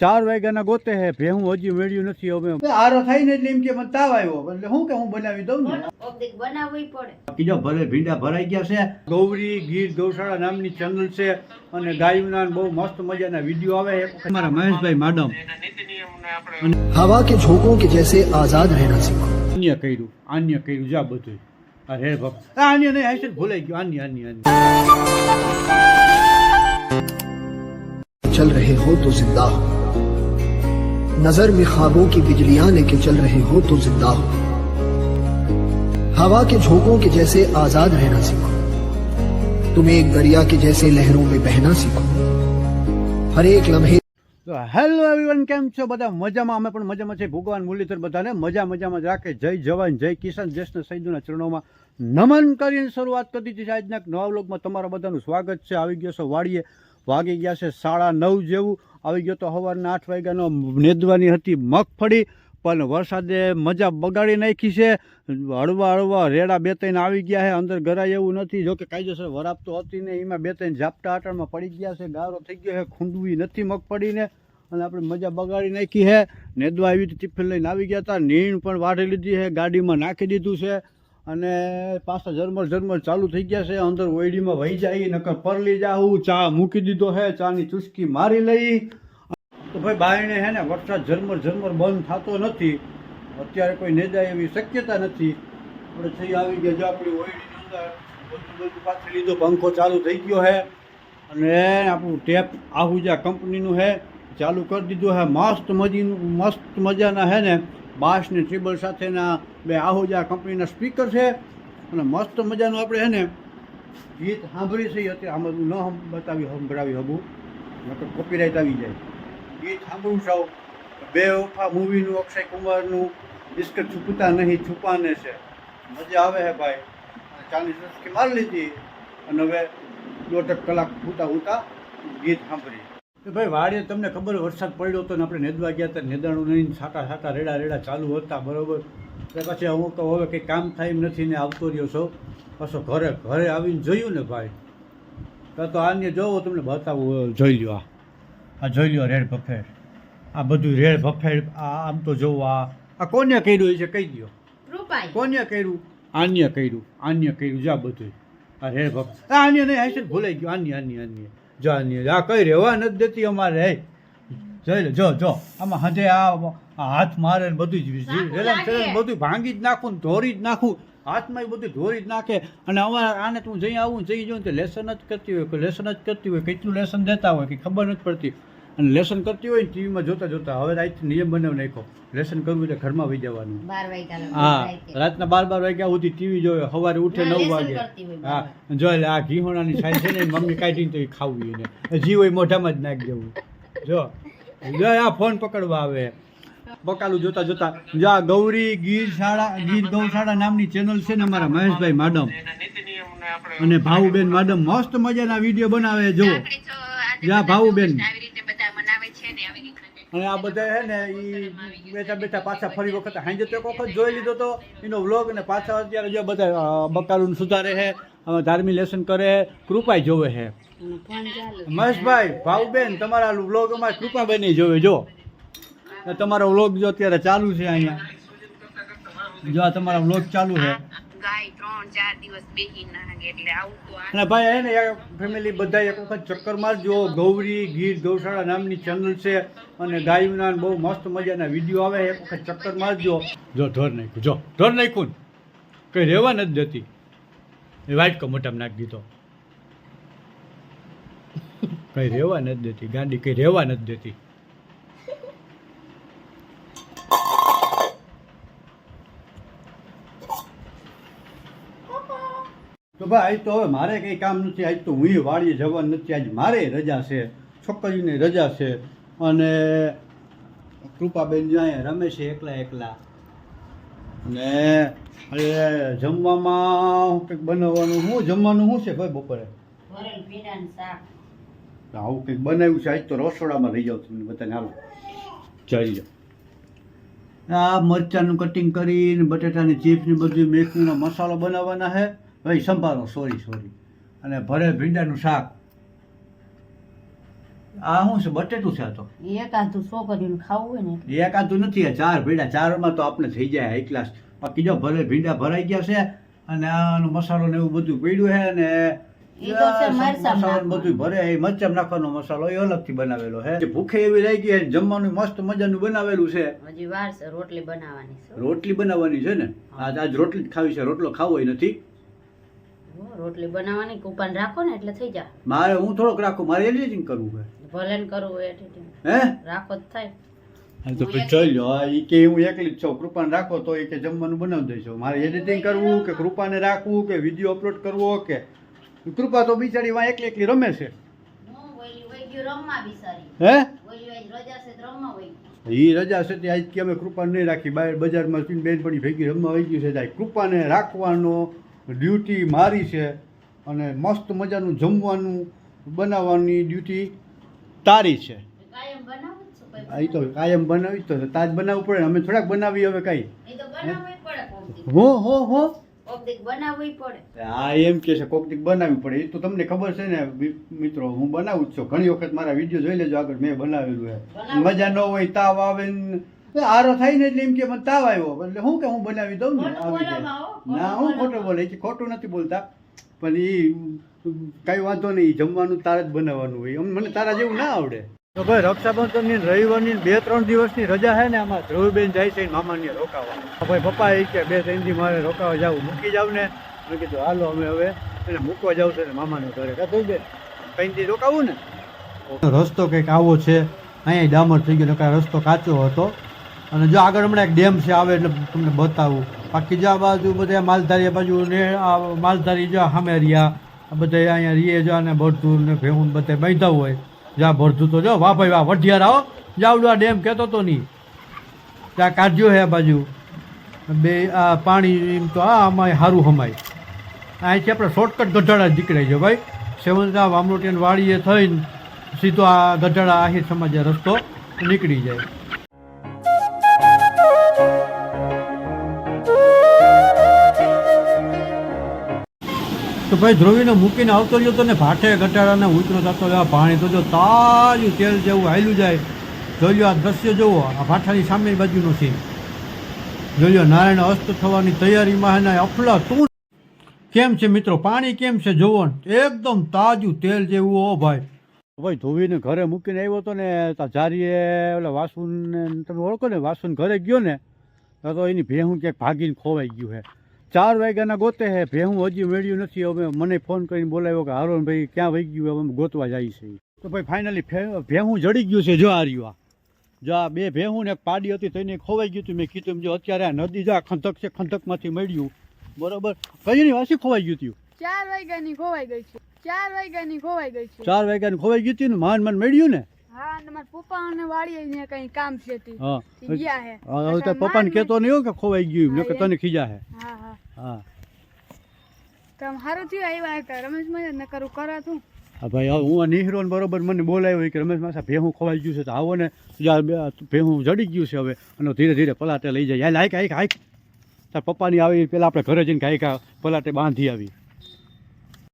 ચાર વાગ્યાના ગોતે હે હું હજી મેળ્યું નથી હવે. આરો થાય ને એટલે એમ કે મને તાવ આવ્યો. એટલે હું કે હું બનાવી દઉં ને? બનાવવી પડે. કીજો ભલે ભીંડા ભરાઈ ગયા છે. ગૌરી ગીર ગૌશાળા નામની ચેનલ છે અને ગાયના બહુ મસ્ત મજાના વીડિયો આવે છે. મહેશભાઈ મેડમ હવા કે ઝોકો કે જૈસે આઝાદ રહેના શીખો અન્ય કર્યું આન્ય કર્યું જા બધું અરે ભક્ત. આન્ય નહીં આશીર્વાદ ભૂલાઈ ગયો. અન્ય અન્ય આન્ય ચલ રહે હો તો જિંદા હો नजर में ख्वाबों की बिजलियां लेके चल रहे हो तो जिंदा हो हवा के झोंकों के जैसे आजाद रहना सीखो तुम्हें एक दरिया के जैसे लहरों में बहना सीखो हर एक लम्हे તો હેલો એવરીવન કેમ છો બધા મજામાં અમે પણ મજામાં છે ભગવાન મુરલીધર બધાને મજા મજામાં જ રાખે જય જવાન જય કિસાન દેશના સૈદુના ચરણોમાં નમન કરીને શરૂઆત કરી દીધી છે આજના એક નવા વ્લોગમાં તમારા બધાનું સ્વાગત છે આવી ગયો છો વાડીએ વાગી ગયા છે સાડા નવ જેવું. આવી ગયો તો સવારના આઠ વાગ્યાનો નેદવાની હતી મગફળી પણ વરસાદે મજા બગાડી નાખી છે. હળવા હળવા રેડા બે ત્રણ આવી ગયા છે. અંદર ગરાય એવું નથી. જોકે કાયદેસર વરાપ તો હતી ને એમાં બે ત્રણ ઝાપટા આટણમાં પડી ગયા છે. ગારો થઈ ગયો છે. ખૂંદવી નથી મગફળીને અને આપણે મજા બગાડી નાખી છે. નેદવા આવી ટિફિન લઈને આવી ગયા હતા. નીણ પણ વાઢી લીધી છે. ગાડીમાં નાખી દીધું છે. અને પાછા ઝરમર ઝરમર ચાલુ થઈ ગયા છે. અંદર ઓયડીમાં વહી જાય, નકર પરલી જાવું ચા મૂકી દીધો હે, ચાની ચુસ્કી મારી લઈ. તો ભાઈ બાયણે હે ને વરસાદ ઝરમર ઝરમર બંધ થતો નથી. અત્યારે કોઈ નેદાય એવી શક્યતા નથી. આપણે થઈ આવી ગયા જો આપણી ઓયડીની અંદર. બધું બધું પાછી લીધો, પંખો ચાલુ થઈ ગયો છે અને આપણું ટેપ આહુજા કંપનીનું છે ચાલુ કરી દીધું છે મસ્ત મજીનું, મસ્ત મજાના છે ને બાસ ને ટ્રિબલ સાથેના બે આહુજા કંપનીના સ્પીકર છે. અને મસ્ત મજાનું આપણે છે ને ગીત સાંભળી છે. અત્યારે આમાં ન બતાવી સંભળાવી હબું. નકર કોપીરાઇટ આવી જાય. ગીત સાંભળું સાવ બે ઓફા મૂવીનું અક્ષય કુમારનું ઇશ્ક છુપતા નહીં, છુપાને છે. મજા આવે હે ભાઈ. ચાલીસ વર્ષથી મારી લીધી. અને હવે દોઢ કલાક ઉતા ઉતા ગીત સાંભળી. તો ભાઈ વાડીએ તમને ખબર વરસાદ પડ્યો હતો ને આપણે નેદવા ગયા હતા નેદાણું નહીં છાટા છાટા રેડા રેડા ચાલુ હતા બરાબર. એટલે પછી હું તો હવે કંઈ કામ થાય એમ નથી ને આવતો રહ્યો છો. પાછો ઘરે ઘરે આવીને જોયું ને ભાઈ. તો તો આને જોવો તમને બતાવું જોઈ લ્યો આ. આ જોઈ લ્યો રેડ ભફેડ આ બધું રેડ ભફેડ આ આમ તો જોવો આ આ કોને કર્યું છે કહી દો રૂપાઈ. કોને કર્યું? આન્ય કર્યું આન્ય કર્યું જા બધું આ રેડ આ આન્ય નહીં હશે ભૂલાઈ ગયું આન્ય આન્ય આન્ય. જો આન્ય આ કઈ રહેવા નથી દેતી અમારે જોઈ જો જો. આમાં હજે આ હાથ મારે ને બધું જ બધું ભાંગી જ નાખું ને ધોરી જ નાખું. હાથમાં બધું ધોરી જ નાખે. અને અમારે આને તું જઈ આવું જઈ જોઉં તો લેસન જ કરતી હોય લેસન જ કરતી હોય કેટલું લેસન દેતા હોય કે ખબર નથી પડતી. અને લેસન કરતી હોય ટીવીમાં જોતા જોતા હવે આજથી નિયમ બનાવી નાખ્યો. લેસન કરવું એટલે ઘરમાં વહી જવાનું. હા રાતના બાર બાર વાગ્યા સુધી ટીવી જોવે સવારે ઉઠે નવ લેસન વાગે. કરતી હોય બાર હા જો એટલે આ ઘીહોણાની સાઈડ છે ને મમ્મી કાઢીને તો એ ખાવું એને. જી હોય મોઢામાં જ નાખી દેવું. જો જો આ ફોન પકડવા આવે. બકાલું જોતા જોતા જો આ ગૌરી ગીર શાળા ગીર ગૌશાળા નામની ચેનલ છે ને અમારા મહેશભાઈ માડમ અને ભાવુબેન માડમ મસ્ત મજાના વીડિયો બનાવે જો જા ભાવુબેન અને આ બધા છે ને એ બેઠા બેઠા પાછા ફરી વખત હાંજે તો એક વખત જોઈ લીધો તો એનો વ્લોગ અને પાછા અત્યારે જો બધા બકાલું સુધારે છે ધાર્મિક લેસન કરે કૃપા જોવે છે મહેશભાઈ ભાવબેન તમારા વ્લોગ અમારે કૃપાબેન જોવે, જો. તમારો વ્લોગ જો અત્યારે ચાલુ છે અહીંયા. જો આ તમારો વ્લોગ ચાલુ છે ગાય ત્રણ ચાર દિવસ બેહી ના એટલે આવું તો અને ભાઈ હે ને ફેમિલી બધા એક વખત ચક્કર મારજો. ગૌરી ગીર ગૌશાળા નામની ચેનલ છે અને ગાયના બહુ મસ્ત મજાના વીડિયો આવે એક વખત ચક્કર મારજો. જો ઢોર નાખ્યું જો ઢોર નાખ્યું. ને કંઈ રહેવા નથી દેતી. એ વાઇટ કો મોટામાં નાખી દીધો. કંઈ રહેવા નથી દેતી. ગાંડી કંઈ રહેવા નથી દેતી. તો ભાઈ આજ તો હવે મારે કંઈ કામ નથી. આજ તો હું વાડીએ જવાનું નથી. આજ મારે રજા છે. છોકરીને રજા છે. અને કૃપાબેન જાય રમે છે એકલા એકલા. અને અરે જમવામાં કંઈક બનાવવાનું શું જમવાનું શું છે ભાઈ બપોરે? આવું કંઈક બનાવ્યું છે. આજ તો રસોડામાં રહી જાઉં તમને બધાને હાલો. જઈ આ મરચાંનું કટિંગ કરીને બટેટાની ચિપ્સ ને બધું મેથીનો મસાલો બનાવવાના છે. ભાઈ સંભાળો સોરી સોરી અને ભરે ભીંડાનું શાક. આ શું છે બટેટું છે આ તો? એકાદું છોકરીનું ખાવું હોય ને એટલે. નથી ચાર ભીંડા. ચારમાં તો આપણે થઈ જાય હાઈ ક્લાસ બાકી જો ભલે ભીંડા ભરાઈ ગયા છે અને આનો મસાલો ને એવું બધું પડ્યું છે અને ને બધું ભરે એ નાખવાનો મસાલો એ અલગથી બનાવેલો છે. ભૂખે એવી રહી ગઈ જમવાનું મસ્ત મજાનું બનાવેલું છે. હજી વાર છે રોટલી બનાવવાની છે. રોટલી બનાવવાની છે ને? આજ આજ રોટલી જ ખાવી છે રોટલો ખાવો નથી. રોટલી બનાવવાની કૂપન રાખો ને એટલે થઈ જા મારે હું થોડોક રાખું મારે એડિટિંગ કરવું છે ભલે ને કરવું હોય એટલે હે? રાખો જ થાય. હા તો ચાલ્યો ઈ કે હું એકલી જ છું કૃપાને રાખો તો એ કે જમવાનું બનાવી દઈશું મારે એડિટિંગ કરવું કે કૃપાને રાખવું કે વીડિયો અપલોડ કરવો કે કૃપા તો બિચારી વાં એકલી એકલી રમે છે. હું. એ રજા છે તે આજ કે અમે કૃપા નહીં રાખી બહાર બજારમાં બેન પડી ભેગી રમવા આવી ગયું છે કૃપાને રાખવાનો ડ્યુટી મારી છે અને મસ્ત મજાનું જમવાનું બનાવવાની ડ્યુટી તારી છે. ઈ તો કાયમ બનાવી તો તાજ બનાવવું પડે. અમે થોડાક બનાવી હવે કઈ. એ બનાવવું. હો હો હો. પડે. આ એમ કે છે કોકટિક બનાવવી પડે. એ તો તમને ખબર છે ને મિત્રો હું બનાવું જ છું. ઘણી વખત મારા વીડિયો જોઈ લેજો આગળ મેં બનાવેલું છે મજા ન હોય તાવ આવે ને. એ આરો થઈને ને એટલે એમ કે મને તાવ આવ્યો. એટલે હું કે હું બનાવી દઉં ને? આવી જાય. ના હું ખોટું બોલે કે ખોટું નથી બોલતા. પણ એ કઈ વાંધો નહીં જમવાનું તારા જ બનાવવાનું હોય. એમ મને તારા જેવું ના આવડે. તો ભાઈ રક્ષાબંધનની રવિવારની બે ત્રણ દિવસની રજા છે ને આમાં ધ્રુવબેન જાય છે મામાને રોકાવા. ભાઈ પપ્પા એ કે બે ત્રણ દી મારે રોકાવા જાવું. મૂકી જાવ ને. મેં કીધું હાલો અમે હવે. એને મૂકવા જાવ છે ને મામાને ઘરે. કા ધ્રુવબેન કઈ દી રોકાવું ને? રસ્તો કંઈક આવો છે. અહીંયા ડામર થઈ ગયો નકર રસ્તો કાચો હતો. અને જો આગળ હમણાં એક ડેમ છે આવે એટલે તમને બતાવું. બાકી જો આ બાજુ બધા માલધારી બાજુ ને આ માલધારી જો સામે રહ્યા, આ બધા અહીંયા રીએ જો અને ભરતું ને ભેવું બધા બાંધા હોય. જ્યાં ભરતું તો જો, વાહ ભાઈ વાહ, વઢિયાર આવો. જાવડું આ ડેમ કહેતો તો નહીં. ત્યાં કાઢ્યો હે આ બાજુ. બે આ પાણી એમ તો આ અમાય સારું હમાય. અહીંથી આપણે શોર્ટકટ ગઢાડા નીકળાય છે ભાઈ. સેવનતા વામરોટિયન વાડીએ થઈને સીધો આ ગઢાડા આહિર સમાજે રસ્તો નીકળી જાય. તો ભાઈ, ધ્રુવીને મૂકીને આવતો રહ્યો તો ને ભાઠે ઘટાડાને ઉતરો થતો આ પાણી તો જો તાજું તેલ જેવું હાલ્યું જાય. જોઈ આ દ્રશ્ય જુઓ, આ ભાઠાની સામે બાજુનો સીન જોઈ નારાયણ અસ્ત થવાની તૈયારીમાં એના અફલા તું કેમ છે મિત્રો? પાણી કેમ છે? જોવો એકદમ તાજું તેલ જેવું, ઓ ભાઈ. ભાઈ ધોવીને ઘરે મૂકીને આવ્યો હતો ને, તા જારીએ ઓલા વાસુન તમે ઓળખો ને, વાસુન ઘરે ગયો ને, તો એની ભેહું ક્યાંક ભાગીને ખોવાઈ ગયું છે ચાર વાગ્યાના ગોતે છે ભેહું હજી મેળ્યું નથી હવે મને ફોન કરીને બોલાવ્યો કે હારોન ભાઈ ક્યાં વહી ગયું? હવે અમે ગોતવા જાય છે. તો ભાઈ ફાઇનલી ભેહું જડી ગયું છે જો આ રહ્યું આ. જો આ બે ભેહું ને પાડી હતી તો એને ખોવાઈ ગયું હતું. મેં કીધું જો અત્યારે આ નદી જા આ ખંડક છે ખંતકમાંથી મળ્યું. બરોબર? કઈ વાસી ખોવાઈ ગયું હતું. ચાર વાગ્યાની ખોવાઈ ગઈ છે. ચાર વાગ્યાની ખોવાઈ ગઈ છે. ચાર વાગ્યાની ખોવાઈ ગયું હતું ને માન માન મળ્યું ને? હા અને મારા પપ્પા અને વાડીએ ને કઈ કામ છે તે. હા ગયા હે. હવે તો પપ્પાને કહેતો નહીં હો કે ખોવાઈ ગયું નકર તને ખીજા હે. હા હા. હા. તમ હારું થયું આવ્યા હતા રમેશમાં ન કરું કરા તું હા ભાઈ હવે હું નિહરો બરોબર મને બોલાવ્યો કે રમેશ માસા ભેહું ખોવાઈ ગયું છે તો આવો ને. ભેહું જડી ગયું છે હવે. અને ધીરે ધીરે પલાટે લઈ જાય. હાલ હાઈક હાઈક હાઈક. તાર પપ્પાની આવી પેલા આપણે ઘરે જઈને હાઈક પલાટે બાંધી આવી.